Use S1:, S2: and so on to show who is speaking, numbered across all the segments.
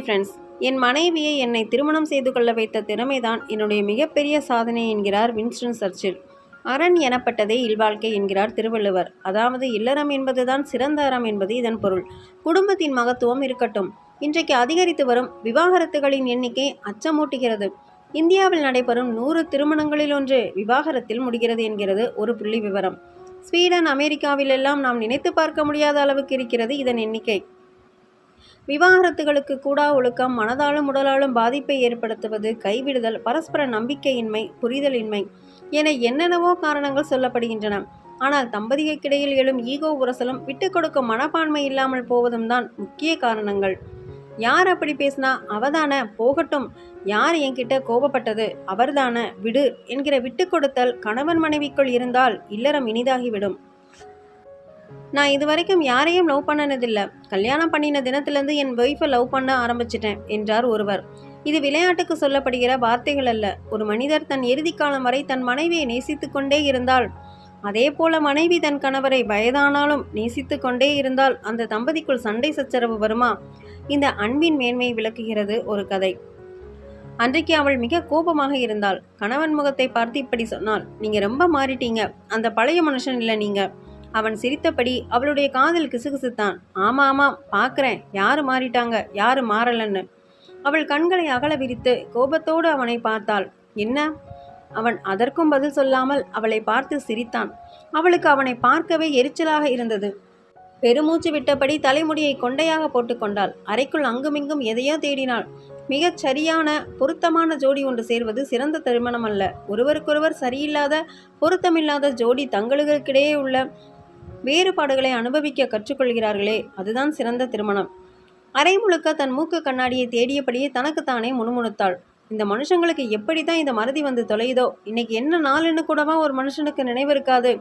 S1: Hi friends என் மனைவியை என்னை திருமணம் செய்து கொள்ள வைத்த திறமைதான் என்னுடைய மிகப்பெரிய சாதனை என்கிறார் வின்ஸ்டன் சர்ச்சில். அரண் எனப்பட்டதே இல்வாழ்க்கை என்கிறார் திருவள்ளுவர். அதாவது இல்லறம் என்பதுதான் சிறந்த அறம் என்பது இதன் பொருள். குடும்பத்தின் மகத்துவம் இருக்கட்டும். இன்றைக்கு அதிகரித்து வரும் விவாகரத்துகளின் எண்ணிக்கை அச்சமூட்டுகிறது. இந்தியாவில் நடைபெறும் நூறு திருமணங்களில் ஒன்று விவாகரத்தில் முடிகிறது என்கிறது ஒரு புள்ளி விவரம். ஸ்வீடன் அமெரிக்காவிலெல்லாம் நாம் நினைத்து பார்க்க முடியாத அளவுக்கு இருக்கிறது இதன் எண்ணிக்கை. விவாகரத்துகளுக்கு கூடா ஒழுக்கம் மனதாலும் உடலாலும் பாதிப்பை ஏற்படுத்துவது கைவிடுதல் பரஸ்பர நம்பிக்கையின்மை புரிதலின்மை என என்னென்னவோ காரணங்கள் சொல்லப்படுகின்றன. ஆனால் தம்பதிகளுக்கிடையில் எழும் ஈகோ உரசலும் விட்டு கொடுக்கும் மனப்பான்மை இல்லாமல் போவதும் தான் முக்கிய காரணங்கள். யார் அப்படி பேசினா அவதான போகட்டும். யார் என்கிட்ட கோபப்பட்டது அவர்தான விடு என்கிற விட்டு கொடுத்தல் கணவன் மனைவிக்குள் இருந்தால் இல்லறம் இனிதாகிவிடும். நான் இது வரைக்கும் யாரையும் லவ் பண்ணினதில்லை. கல்யாணம் பண்ணின தினத்திலேருந்து என் ஒய்ஃபை லவ் பண்ண ஆரம்பிச்சிட்டேன் என்றார் ஒருவர். இது விளையாட்டுக்கு சொல்லப்படுகிற வார்த்தைகள் அல்ல. ஒரு மனிதர் தன் இறுதி காலம் வரை தன் மனைவியை நேசித்து கொண்டே இருந்தால் அதே போல மனைவி தன் கணவரை வயதானாலும் நேசித்து கொண்டே இருந்தால் அந்த தம்பதிக்குள் சண்டை சச்சரவு வருமா? இந்த அன்பின் மேன்மையை விளக்குகிறது ஒரு கதை. அன்றைக்கு அவள் மிக கோபமாக இருந்தாள். கணவன் முகத்தை பார்த்து இப்படி சொன்னாள் நீங்க ரொம்ப மாறிட்டீங்க. அந்த பழைய மனுஷன் இல்லை நீங்கள் அவன் சிரித்தபடி அவளுடைய காதில் கிசுகிசுத்தான். ஆமா ஆமாம் பார்க்குறேன் யாரு மாறிட்டாங்க? யாரு மாறலன்னு? அவள் கண்களை அகல விரித்து கோபத்தோடு அவனை பார்த்தாள். என்ன? அவன் அதற்கும் பதில் சொல்லாமல் அவளை பார்த்து சிரித்தான். அவளுக்கு அவனை பார்க்கவே எரிச்சலாக இருந்தது. பெருமூச்சு விட்டபடி தலைமுடியை கொண்டையாக போட்டுக்கொண்டாள் அறைக்குள் அங்குமிங்கும் எதையோ தேடினாள். மிகச் சரியான பொருத்தமான ஜோடி ஒன்று சேர்வது சிறந்த திருமணம் அல்ல ஒருவருக்கொருவர் சரியில்லாத பொருத்தமில்லாத ஜோடி தங்களுக்கிடையே உள்ள வேறுபாடுகளை அனுபவிக்க கற்றுக்கொள்கிறார்களே அதுதான் சிறந்த திருமணம். அரை முழுக்க தன் மூக்கு கண்ணாடியை தேடியபடியே தனக்குத்தானே முணுமுணுத்தாள். இந்த மனுஷங்களுக்கு எப்படி தான் இந்த மறதி வந்து தொலையுதோ? இன்னைக்கு என்ன நாளுன்னு கூடவா ஒரு மனுஷனுக்கு நினைவு இருக்காது.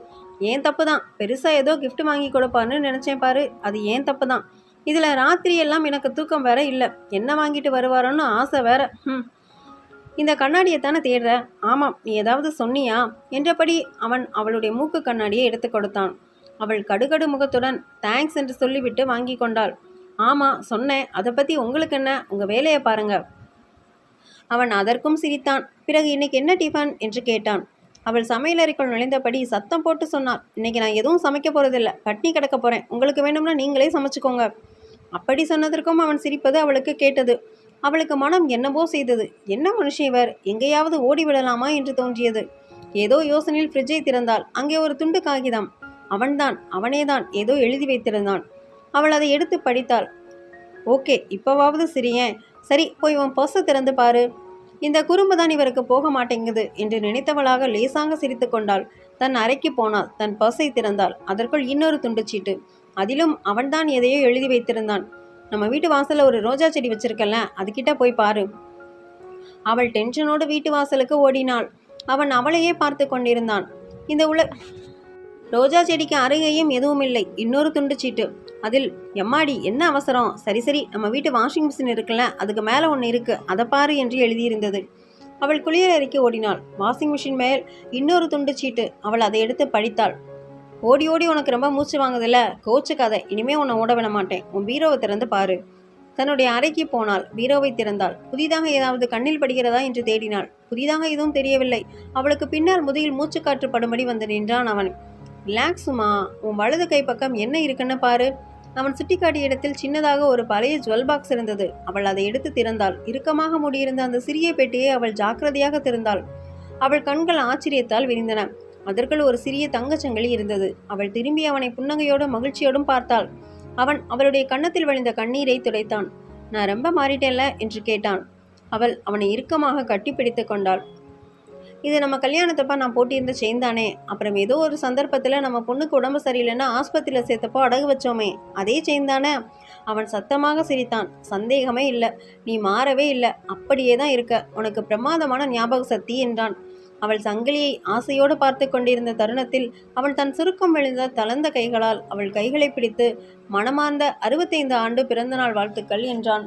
S1: ஏன் தப்பு தான் பெருசாக ஏதோ கிஃப்ட் வாங்கி கொடுப்பான்னு நினச்சேன் பாரு அது ஏன் தப்பு தான் இதில் ராத்திரி எல்லாம் எனக்கு தூக்கம் வேற இல்லை. என்ன வாங்கிட்டு வருவாரோன்னு ஆசை வேற. ம் இந்த கண்ணாடியை தானே தேடுற? ஆமாம் நீ ஏதாவது சொன்னியா? என்றபடி அவன் அவளுடைய மூக்கு கண்ணாடியை எடுத்து கொடுத்தான். அவள் கடுகடு முகத்துடன் தேங்க்ஸ் என்று சொல்லிவிட்டு வாங்கி கொண்டாள். ஆமாம் சொன்னேன். அதை பற்றி உங்களுக்கு என்ன? உங்கள் வேலையை பாருங்க. அவன் அதற்கும் சிரித்தான். பிறகு இன்னைக்கு என்ன டிஃபன்? என்று கேட்டான். அவள் சமையலறைக்குள் நுழைந்தபடி சத்தம் போட்டு சொன்னாள். இன்னைக்கு நான் எதுவும் சமைக்க போகிறதில்ல பட்னி கிடக்க போகிறேன் உங்களுக்கு வேணும்னா நீங்களே சமைச்சுக்கோங்க. அப்படி சொன்னதற்கும் அவன் சிரிப்பது அவளுக்கு கேட்டது. அவளுக்கு மனம் என்னவோ செய்தது. என்ன மனுஷன் இவர்? எங்கேயாவது ஓடி விடலாமா? என்று தோன்றியது. ஏதோ யோசனையில் ஃப்ரிட்ஜை திறந்தாள். அங்கே ஒரு துண்டு காகிதம். அவன்தான் அவனேதான் ஏதோ எழுதி வைத்திருந்தான். அவள் அதை எடுத்து படித்தாள். ஓகே இப்போவாவது சிரியேன் சரி போய் உன் பர்ஸை திறந்து பாரு. இந்த குறும்பு தான் இவருக்கு போக மாட்டேங்குது என்று நினைத்தவளாக லேசாக சிரித்து கொண்டாள். தன் அறைக்கு போனாள். தன் பர்ஸை திறந்தாள். அதற்குள் இன்னொரு துண்டுச்சீட்டு அதிலும் அவன்தான் எதையோ எழுதி வைத்திருந்தான். நம்ம வீட்டு வாசலில் ஒரு ரோஜா செடி வச்சிருக்கல அதுகிட்ட போய் பாரு. அவள் டென்ஷனோடு வீட்டு வாசலுக்கு ஓடினாள். அவன் அவளையே பார்த்து கொண்டிருந்தான். இந்த உல ரோஜா செடிக்கு அருகேயும் எதுவும் இல்லை. இன்னொரு துண்டு சீட்டு. அதில் எம்மாடி என்ன அவசரம்? சரி சரி நம்ம வீட்டு வாஷிங் மிஷின் இருக்குல்ல அதுக்கு மேலே ஒன்று இருக்கு. அதை பாரு என்று எழுதியிருந்தது. அவள் குளியலறைக்கு ஓடினாள். வாஷிங் மிஷின் மேல் இன்னொரு துண்டு சீட்டு. அவள் அதை எடுத்து படித்தாள். ஓடி ஓடி உனக்கு ரொம்ப மூச்சு வாங்குதில்ல. கோச்சுக்காத. இனிமே உன்னை ஓட விட மாட்டேன். உன் பீரோவை திறந்து பாரு. தன்னுடைய அறைக்கு போனாள். பீரோவை திறந்தாள். புதிதாக ஏதாவது கண்ணில் படுகிறதா? என்று தேடினாள். புதிதாக எதுவும் தெரியவில்லை. அவளுக்கு பின்னால் முதுகில் மூச்சுக்காற்று படும்படி வந்து நின்றான் அவன். ரிலாக்ஸ் சுமா உன் வலது கை பக்கம் என்ன இருக்குன்னு பாரு. அவன் சுட்டிக்காட்டிய இடத்தில் சின்னதாக ஒரு பழைய ஜுவல் பாக்ஸ் இருந்தது. அவள் அதை எடுத்து திறந்தாள். இறுக்கமாக மூடியிருந்த அந்த சிறிய பெட்டியை அவள் ஜாக்கிரதையாக திறந்தாள். அவள் கண்கள் ஆச்சரியத்தால் விரிந்தன. அதற்குள் ஒரு சிறிய தங்கச்சங்கிலி இருந்தது. அவள் திரும்பி அவனை புன்னகையோடும் மகிழ்ச்சியோடும் பார்த்தாள். அவன் அவளுடைய கன்னத்தில் வழிந்த கண்ணீரை துடைத்தான். நான் ரொம்ப மாறிட்டேன்ல? என்று கேட்டான். அவள் அவனை இறுக்கமாக கட்டிப்பிடித்து கொண்டாள். இது நம்ம கல்யாணத்தப்ப நான் போட்டியிருந்த செயின் தானே. அப்புறம் ஏதோ ஒரு சந்தர்ப்பத்தில் நம்ம பொண்ணுக்கு உடம்பு சரியில்லைன்னா ஆஸ்பத்திரியில் சேர்த்தப்போ அடகு வச்சோமே. அதே செயின் தானே. அவன் சத்தமாக சிரித்தான். சந்தேகமே இல்லை. நீ மாறவே இல்லை. அப்படியே தான் இருக்க. உனக்கு பிரமாதமான ஞாபக சக்தி என்றான். அவள் சங்கிலியை ஆசையோடு பார்த்து கொண்டிருந்த தருணத்தில் அவள் தன் சுருக்கம் விழுந்த தளர்ந்த கைகளால் அவள் கைகளை பிடித்து மனமார்ந்த அறுபத்தைந்து ஆண்டு பிறந்தநாள் வாழ்த்துக்கள் என்றான்.